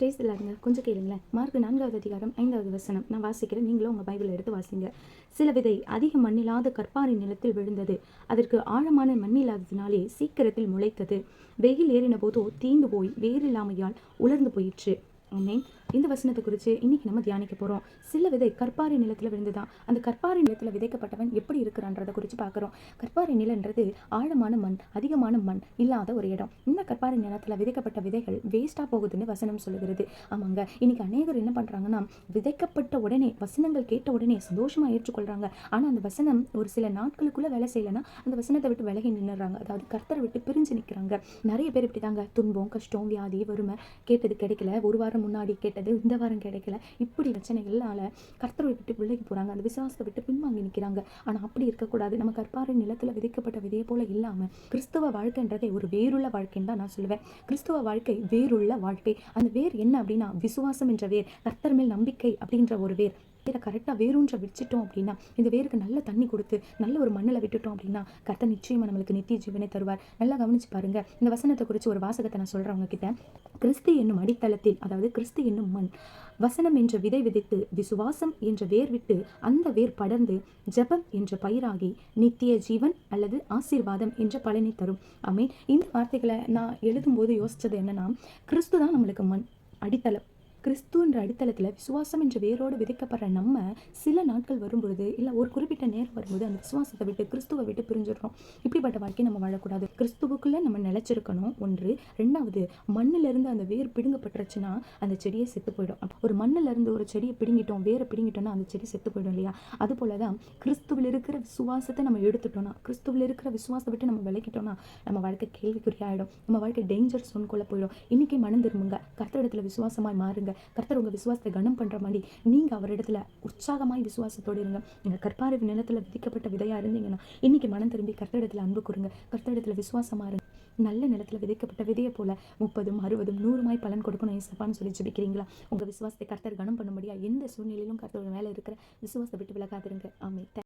Stay இல்லாதுங்க கொஞ்சம் கேளுங்களேன். Mark நான்காவது அதிகாரம் ஐந்தாவது வசனம். நான் வாசிக்கிறேன். நீங்களும் உங்கள் பைபிளை எடுத்து வாசிங்க. சில விதை அதிக மண்ணில்லாத கற்பாறை நிலத்தில் விழுந்தது. அதற்கு ஆழமான மண்ணில்லாததினாலே சீக்கிரத்தில் முளைத்தது. வெயில் ஏறின போதோ தீந்து போய் வேறில்லாமையால் உலர்ந்து போயிற்று. ஆமென் இந்த வசனத்தை குறித்து இன்னைக்கு நம்ம தியானிக்க போகிறோம் சில விதை கற்பாரி நிலத்தில் விழுந்துதான். அந்த கற்பாரி நிலத்தில் விதைக்கப்பட்டவன் எப்படி இருக்கிறான்றதை குறித்து பார்க்குறோம். கற்பாரி நிலன்றது ஆழமான மண் அதிகமான மண் இல்லாத ஒரு இடம். இந்த கற்பாரி நிலத்தில் விதைக்கப்பட்ட விதைகள் வேஸ்ட்டாக போகுதுன்னு வசனம் சொல்லுகிறது. ஆமாங்க. இன்னைக்கு அநேகர் என்ன பண்ணுறாங்கன்னா விதைக்கப்பட்ட உடனே வசனங்கள் கேட்ட உடனே சந்தோஷமாக ஏற்றுக்கொள்கிறாங்க ஆனால் அந்த வசனம் ஒரு சில நாட்களுக்குள்ளே வேலை செய்யலைன்னா அந்த வசனத்தை விட்டு விலகி நின்றுறாங்க அதாவது கர்த்தரை விட்டு பிரிஞ்சு நிற்கிறாங்க நிறைய பேர் இப்படி தாங்க துன்பம் கஷ்டம் வியாதி வறுமை கேட்டது கிடைக்கல. ஒரு வாரம் முன்னாடி கேட்டது இந்த வாரம் கிடைக்கல. இப்படி பிரச்சனைகள்னால கர்த்தரை விட்டு பிள்ளைக்கு போகிறாங்க அந்த விசுவாசத்தை விட்டு பின்வாங்கி நிற்கிறாங்க ஆனால் அப்படி இருக்கக்கூடாது. நம்ம கற்பாறை நிலத்தில் விதைக்கப்பட்ட விதையை போல இல்லாமல் கிறிஸ்துவ வாழ்க்கைன்றதை ஒரு வேருள்ள வாழ்க்கைன்னு தான் நான் சொல்லுவேன். கிறிஸ்துவ வாழ்க்கை வேருள்ள வாழ்க்கை. அந்த வேர் என்ன அப்படின்னா விசுவாசம் என்ற வேர். கர்த்தர் மேல் நம்பிக்கை அப்படின்ற ஒரு வேர். இதை கரெக்டாக வேரூன்ற வச்சுட்டோம் அப்படின்னா இந்த வேருக்கு நல்ல தண்ணி கொடுத்து நல்ல ஒரு மண்ணில் விட்டுட்டோம் அப்படின்னா கர்த்த நிச்சயமாக நம்மளுக்கு நித்திய ஜீவனை தருவார். நல்லா கவனிச்சு பாருங்க. இந்த வசனத்தை குறித்து ஒரு வாசகத்தை நான் சொல்கிறேன் உங்ககிட்ட. கிறிஸ்து என்னும் அடித்தளத்தில் அதாவது கிறிஸ்து என்னும் மண் வசனம் என்ற விதை விதைத்து விசுவாசம் என்ற வேர் விட்டு அந்த வேர் படர்ந்து ஜெபம் என்ற பயிராகி நித்திய ஜீவன் அல்லது ஆசீர்வாதம் என்ற பலனை தரும். ஐ மீன் இந்த வார்த்தைகளை நான் எழுதும்போது யோசித்தது என்னன்னா கிறிஸ்து தான் நம்மளுக்கு மண் அடித்தளம். கிறிஸ்துன்ற அடித்தளத்தில் விசுவாசம் என்ற வேரோடு விதைக்கப்படுற நம்ம சில நாட்கள் வரும்பொழுது இல்லை ஒரு குறிப்பிட்ட நேரம் வரும்போது அந்த விசுவாசத்தை விட்டு கிறிஸ்துவை விட்டு பிரிஞ்சிடுறோம். இப்படிப்பட்ட வாழ்க்கை நம்ம வாழக்கூடாது. கிறிஸ்துவுக்குள்ளே நம்ம நிலைச்சிருக்கணும். ஒன்று. ரெண்டாவது மண்ணிலிருந்து அந்த வேர் பிடுங்கப்பட்டுருச்சுன்னா அந்த செடியை செத்து போயிடும். ஒரு மண்ணிலிருந்து ஒரு செடியை பிடுங்கிட்டோம் வேரை பிடுங்கிட்டோம்னா அந்த செடி செத்து போயிடும் இல்லையா? அது போல தான் கிறிஸ்துவில் இருக்கிற விசுவாசத்தை நம்ம எடுத்துட்டோம்னா கிறிஸ்துவில் இருக்கிற விசுவாசத்தை விட்டு நம்ம விளக்கிட்டோம்னா நம்ம வாழ்க்கை கேள்விக்குறியாயிடும். நம்ம வாழ்க்கை டேஞ்சர் சோன்குள்ளே போயிடும். இன்றைக்கி மனம் திரும்புங்க. கர்த்தரிடத்துல விசுவாசமாய் மாறுங்க. கர்த்தர் உங்கள் விசுவாசத்தை கனம் பண்ணுற மாதிரி நீங்கள் அவரிடத்துல உற்சாகமாய் விசுவாசத்தோடு இருங்க. நீங்கள் கற்பாறை நிலத்தில் விதிக்கப்பட்ட விதையாக இருந்தீங்கன்னா இன்னைக்கு மனம் திரும்பி கர்த்தரிடத்தில் அன்பு கூறுங்க. கர்த்தரிடத்தில் விசுவாசமா இருங்க. நல்ல நிலத்தில் விதைக்கப்பட்ட விதையை போல முப்பதும் அறுபதும் நூறுமாய் பலன் கொடுக்கணும் ஏசப்பான்னு சொல்லி ஜெபிக்கிறீங்களா? உங்கள் விசுவாசத்தை கர்த்தர் கனம் பண்ணும்படியா எந்த சூழ்நிலையிலும் கர்த்தரோட மேலே இருக்கிற விசுவாசத்தை விட்டு விலகாதிருங்க. ஆமே